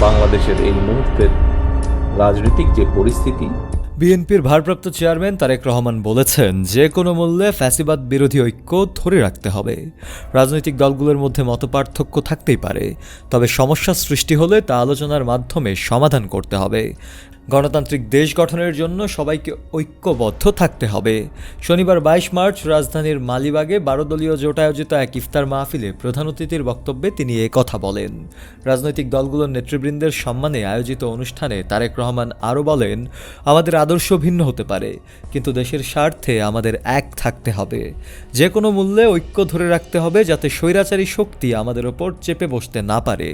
বাংলাদেশের এই মুহূর্তের রাজনৈতিক যে পরিস্থিতি বিএনপির ভারপ্রাপ্ত চেয়ারম্যান তারেক রহমান বলেছেন, যে কোনো মূল্যে ফ্যাসিবাদ বিরোধী ঐক্য ধরে রাখতে হবে। রাজনৈতিক দলগুলোর মধ্যে মতপার্থক্য থাকতেই পারে, তবে সমস্যা সৃষ্টি হলে তা আলোচনার মাধ্যমে সমাধান করতে হবে। গণতান্ত্রিক দেশ গঠনের জন্য সবাইকে ঐক্যবদ্ধ থাকতে হবে। শনিবার বাইশ মার্চ রাজধানীর মালিবাগে বারো দলীয় জোট আয়োজিত এক ইফতার মাহফিলে প্রধান অতিথির বক্তব্যে তিনি এ কথা বলেন। রাজনৈতিক দলগুলোর নেতৃবৃন্দের সম্মানে আয়োজিত অনুষ্ঠানে তারেক রহমান আরও বলেন, আমাদের আদর্শ ভিন্ন হতে পারে, কিন্তু দেশের স্বার্থে আমাদের এক থাকতে হবে। যে কোনো মূল্যে ঐক্য ধরে রাখতে হবে যাতে স্বৈরাচারী শক্তি আমাদের ওপর চেপে বসতে না পারে।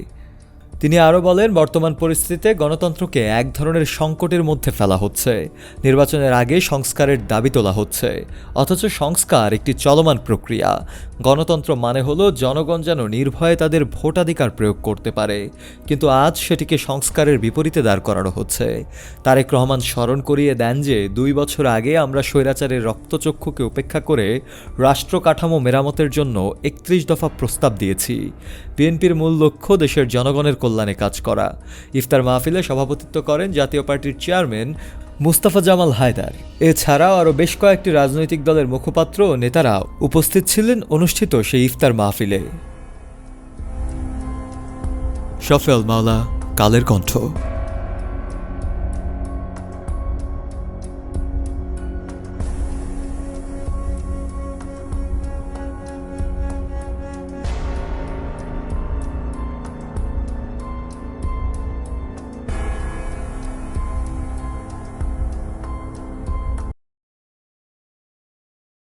তিনি আরও বলেন, বর্তমান পরিস্থিতিতে গণতন্ত্রকে এক ধরনের সংকটের মধ্যে ফেলা হচ্ছে। নির্বাচনের আগে সংস্কারের দাবি তোলা হচ্ছে, অথচ সংস্কার একটি চলমান প্রক্রিয়া। গণতন্ত্র মানে হলো জনগণ যেন নির্ভয়ে তাদের ভোটাধিকার প্রয়োগ করতে পারে। কিন্তু আজ সেটিকে সংস্কারের বিপরীতে দাঁড় করানো হচ্ছে। তারেক রহমান স্মরণ করিয়ে দেন যে, দুই বছর আগে আমরা স্বৈরাচারের রক্তচক্ষুকে উপেক্ষা করে রাষ্ট্র কাঠামো মেরামতের জন্য একত্রিশ দফা প্রস্তাব দিয়েছি। বিএনপির মূল লক্ষ্য দেশের জনগণের কল্যাণে কাজ করা। ইফতার মাহফিলে সভাপতিত্ব করেন জাতীয় পার্টির চেয়ারম্যান মুস্তাফা জামাল হায়দার। এছাড়াও আরও বেশ কয়েকটি রাজনৈতিক দলের মুখপাত্র ও নেতারা উপস্থিত ছিলেন অনুষ্ঠিত সেই ইফতার মাহফিলে। সফল মাওলা, কালের কণ্ঠ।